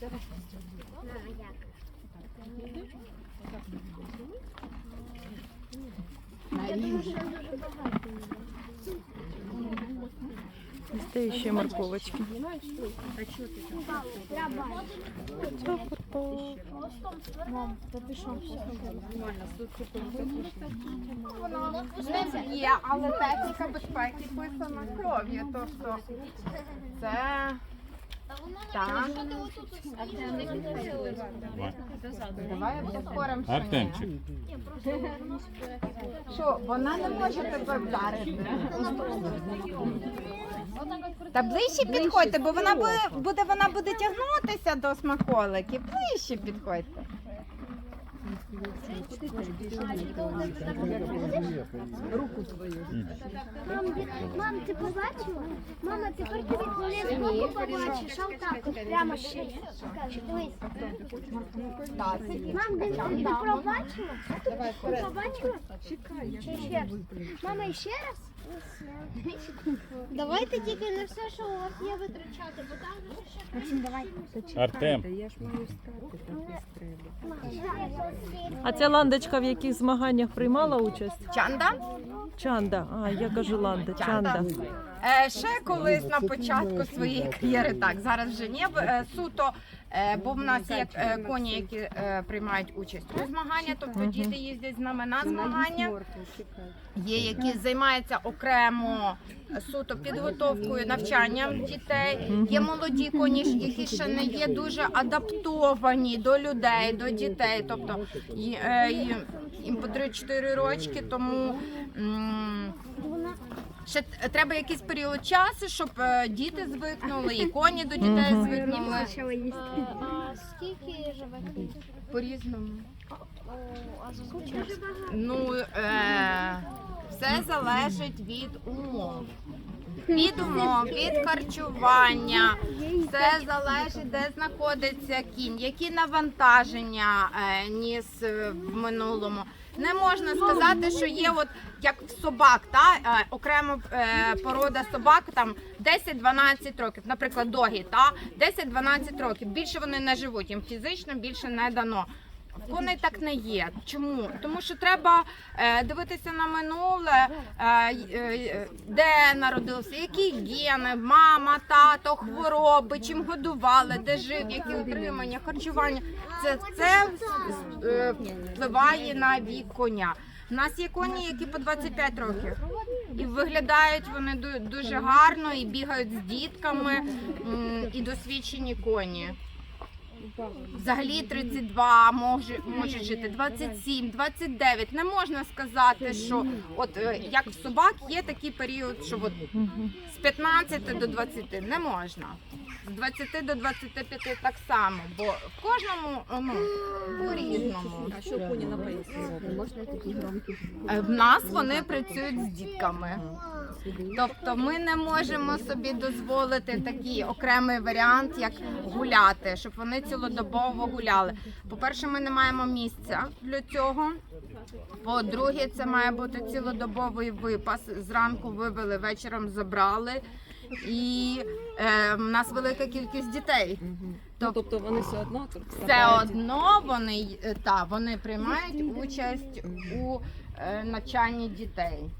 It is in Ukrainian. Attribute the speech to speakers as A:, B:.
A: Це ще морковочки.
B: Є, але техніка безпеки писана кров'ю. Тобто це так. Давай повторимо, що.
C: Артемчик.
B: Що, вона не може тебе вдарити. Та ближче підходьте, бо вона буде, буде, вона буде тягнутися до смаколиків. Ближче підходьте.
D: Мам, ти- мам, ти побачила? Мама, тепер ти від мене збоку побачиш, а отак, от прямо ще. Дивись. Мам, ти, ти побачила? Ти побачила? Чи ще раз? Мама, і ще раз? Давайте тільки не все, що у вас є витрачати, бо там вже ще Максим, давай.
C: Артем.
A: А ця ландочка в яких змаганнях приймала участь?
B: Чанда?
A: Чанда. А, я кажу ланда. Чанда.
B: Е, ще колись на початку своєї кар'єри, так, зараз вже ні, е, суто, е, бо в нас є е, коні, які е, приймають участь у змаганнях, тобто діти їздять з нами на змагання. Є, які займаються окремо е, суто підготовкою, навчанням дітей. Є молоді коні, які ще не є дуже адаптовані до людей, до дітей. Тобто е, їм по 3-4 рочки, тому. м, Ще треба якийсь період часу, щоб е, діти звикнули, і коні до дітей звикнули.
D: А скільки живе кіт?
B: По-різному.
D: А зазвичай?
B: Ну, е, все залежить від умов. Від умов, від харчування, все залежить, де знаходиться кінь, які навантаження е, ніс е, в минулому. Не можна сказати, що є от як в собак, та е, окремо е, порода собак там 10-12 років, наприклад, догі, та 10-12 років. Більше вони не живуть, їм фізично більше не дано. Коней так не є. Чому? Тому що треба е, дивитися на минуле, е, е, де народився, які гени, мама, тато, хвороби, чим годували, де жив, які утримання, харчування. Це все е, впливає на вік коня. У нас є коні, які по 25 років. І виглядають вони ду- дуже гарно і бігають з дітками, і досвідчені коні. Взагалі 32 може, може жити, 27, 29. Не можна сказати, що от е, як в собак є такий період, що от з 15 до 20 не можна. З 20 до 25 так само, бо в кожному ну, по-різному.
E: А що коні на? Можна такі громкі?
B: Е, В нас вони працюють з дітками. Тобто ми не можемо собі дозволити такий окремий варіант, як гуляти, щоб вони цілодобово гуляли. По-перше, ми не маємо місця для цього. По-друге, це має бути цілодобовий випас. Зранку вивели, вечором забрали. І е, в нас велика кількість дітей.
E: Ну, тобто вони все одно тут
B: Все одно вони е, та вони приймають участь у е, навчанні дітей.